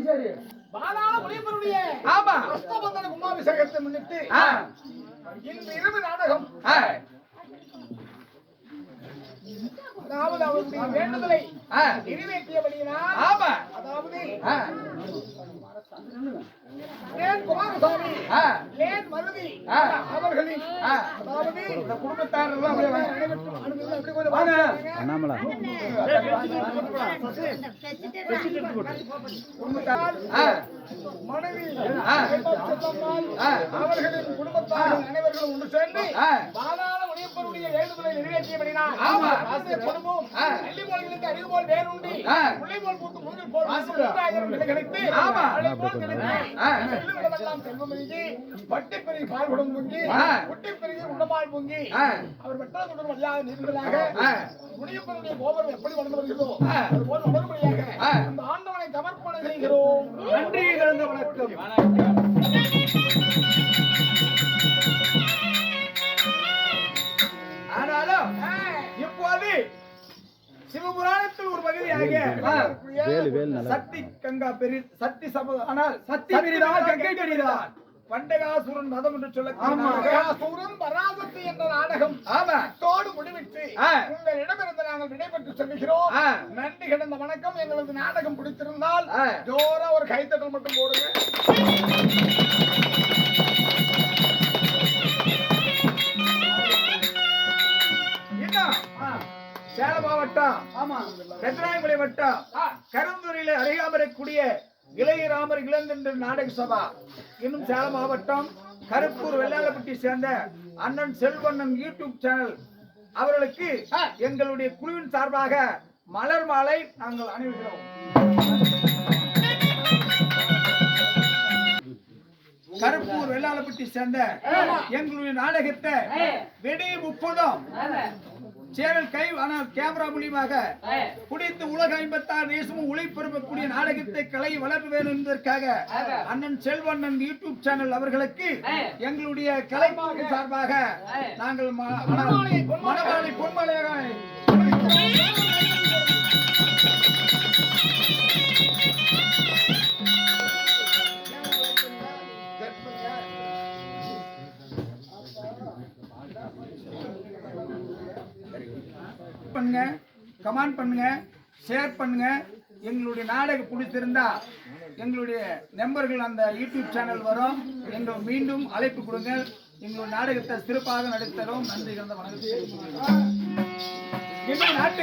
சரி. ஆமா. அஸ்தபந்தன கும்பாபிஷேகத்தை முன்னிட்டு இன்று இரவு நாடகம். அதாவது அவருடைய வேண்டுதலை நிறைவேற்றியபடியினால் ஆமா. அதாவது குமாரசாமி மருதி. அவர்களின். அதாவது இந்த அப்படியே கொஞ்சம் வாங்க. அண்ணாமலை குடும்பத்தார். ஆ, மனைவி ஆ. செல்லம்மாள் ஆ. அவர்களின் குடும்பத்தார்கள் அனைவர்களும் ஒன்று சேர்ந்து ஆ. பாலாள முனியப்பனுடைய வேண்டுதலை நிறைவேற்றியபடினால் ஆமா. ஆசிரிய குடும்பம் ஆ. அள்ளி மொழிகளுக்கு அறிவு போல் வேறுண்டி ஆ. முல்லை போல் பூத்து மூங்கில் போல் மூன்றாயிரம் விலை கிடைத்து ஆமா. கிடைத்து ஆ. செல்லும் இடமெல்லாம் செல்வம் பெருகி பால்குடம் பொங்கி ஆ. குட்டி பெருகி உண்டமால் பொங்கி. அவர் வெட்டால் தொடர் வழியாக நீர்களாக. முனியப்பனுடைய கோபுரம் எப்படி வளர்ந்து வருகிறதோ ஆ. அதுபோல் வளரும்படியாக ஆ. அந்த ஆண்டவனை சமர்ப்பணை செய்கிறோம் நன்றி கலந்த வணக்கம் ஆனாலும் இப்போது சிவபுராணத்தில் ஒரு நல்லா சக்தி கங்கா பெரிய சக்தி சப ஆனால் சக்தி பெரிதா கங்கை பெரிதா? பண்டகாசுரன் மதம் என்று சொல்ல சூரன் பராசக்தி என்ற நாடகம். ஆமா. தோடு முடிவிட்டு. உங்களிடமிருந்து நாங்கள் விடைபெற்று செல்கிறோம். நன்றி கிடந்த வணக்கம். எங்களது நாடகம் பிடித்திருந்தால். ஜோரா ஒரு கைத்தட்டல் மட்டும் போடுங்க. சேலம் மாவட்டம் ஆமா. ரத்னாயமலை வட்டம் கருந்துறையில அருகாமரக்கூடிய இளையராமர் இளந்தென்ற நாடக சபா. இன்னும் சேலம் மாவட்டம் கருப்பூர் வெள்ளாளப்பட்டி சேர்ந்த அண்ணன் செல்வண்ணன் யூடியூப் சேனல். அவர்களுக்கு எங்களுடைய குழுவின் சார்பாக மலர் மாலை நாங்கள் அணிவிக்கிறோம். கருப்பூர் வெள்ளாளப்பட்டி சேர்ந்த எங்களுடைய நாடகத்தை வெடி முப்பதும் சேனல் கை ஆனால் கேமரா மூலியமாக குடித்து உலக ஐம்பத்தாறு தேசமும் ஒளிபரப்பக்கூடிய நாடகத்தை கலை வளர வேண்டும் என்பதற்காக அண்ணன் செல்வண்ணன் யூடியூப் சேனல் அவர்களுக்கு எங்களுடைய கலைப்பாக சார்பாக நாங்கள் ம- மணமாலை பண்ணுங்க கமெண்ட் பண்ணுங்க ஷேர் பண்ணுங்க. எங்களுடைய நாடகம் பிடிச்சிருந்தா எங்களுடைய நம்பர்கள் அந்த யூடியூப் சேனல் வரும். எங்கள் மீண்டும் அழைப்பு கொடுங்க எங்களுடைய நாடகத்தை சிறப்பாக நடித்தரும். நன்றி கலந்த வணக்கத்தை நாட்டு